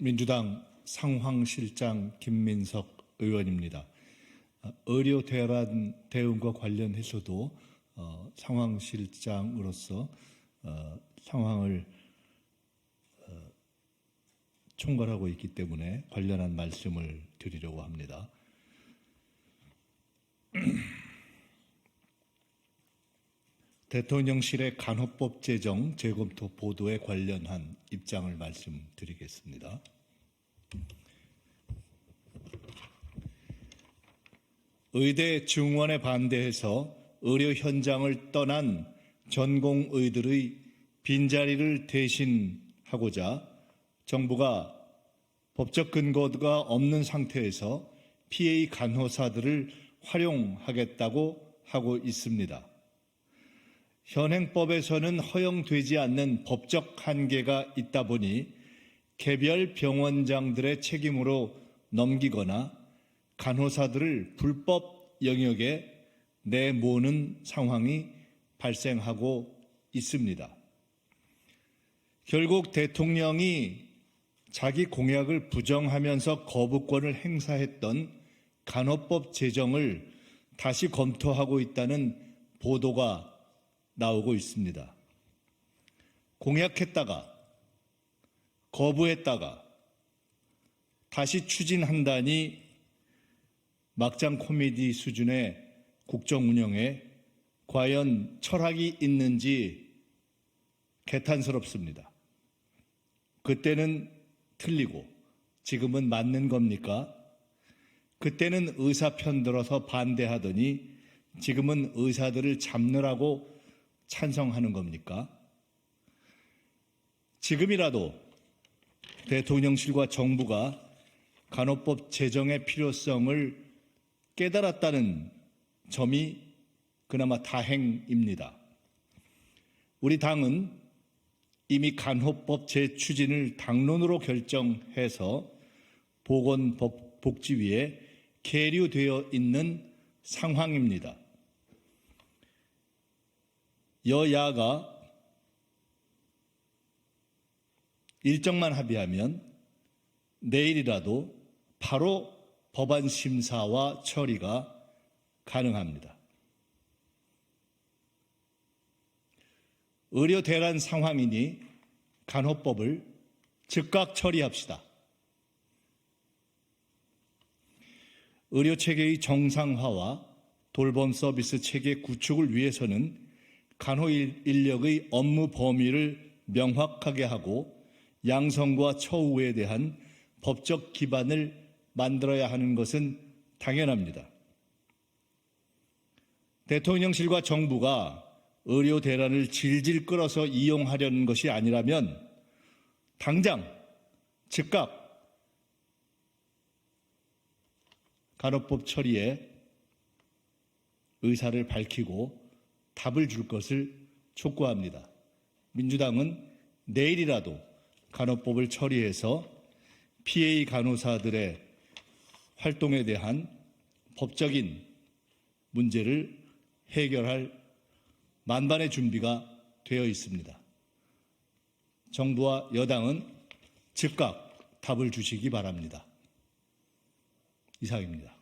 민주당 상황실장 김민석 의원입니다. 아, 의료 대란 대응과 관련해서도 어, 상황실장으로서 어, 상황을 어, 총괄하고 있기 때문에 관련한 말씀을 드리려고 합니다. 대통령실의 간호법 제정 재검토 보도에 관련한 입장을 말씀드리겠습니다. 의대 증원에 반대해서 의료 현장을 떠난 전공의들의 빈자리를 대신하고자 정부가 법적 근거가 없는 상태에서 PA 간호사들을 활용하겠다고 하고 있습니다. 현행법에서는 허용되지 않는 법적 한계가 있다 보니 개별 병원장들의 책임으로 넘기거나 간호사들을 불법 영역에 내모는 상황이 발생하고 있습니다. 결국 대통령이 자기 공약을 부정하면서 거부권을 행사했던 간호법 제정을 다시 검토하고 있다는 보도가 나오고 있습니다. 공약했다가 거부했다가 다시 추진한다니 막장 코미디 수준의 국정 운영에 과연 철학이 있는지 개탄스럽습니다. 그때는 틀리고 지금은 맞는 겁니까? 그때는 의사 편 들어서 반대하더니 지금은 의사들을 잡느라고 찬성하는 겁니까? 지금이라도 대통령실과 정부가 간호법 제정의 필요성을 깨달았다는 점이 그나마 다행입니다. 우리 당은 이미 간호법 재추진을 당론으로 결정해서 보건복지위에 계류되어 있는 상황입니다. 여야가 일정만 합의하면 내일이라도 바로 법안 심사와 처리가 가능합니다. 의료 대란 상황이니 간호법을 즉각 처리합시다. 의료 체계의 정상화와 돌봄 서비스 체계 구축을 위해서는 간호 인력의 업무 범위를 명확하게 하고 양성과 처우에 대한 법적 기반을 만들어야 하는 것은 당연합니다. 대통령실과 정부가 의료 대란을 질질 끌어서 이용하려는 것이 아니라면 당장 즉각 간호법 처리에 의사를 밝히고 답을 줄 것을 촉구합니다. 민주당은 내일이라도 간호법을 처리해서 PA 간호사들의 활동에 대한 법적인 문제를 해결할 만반의 준비가 되어 있습니다. 정부와 여당은 즉각 답을 주시기 바랍니다. 이상입니다.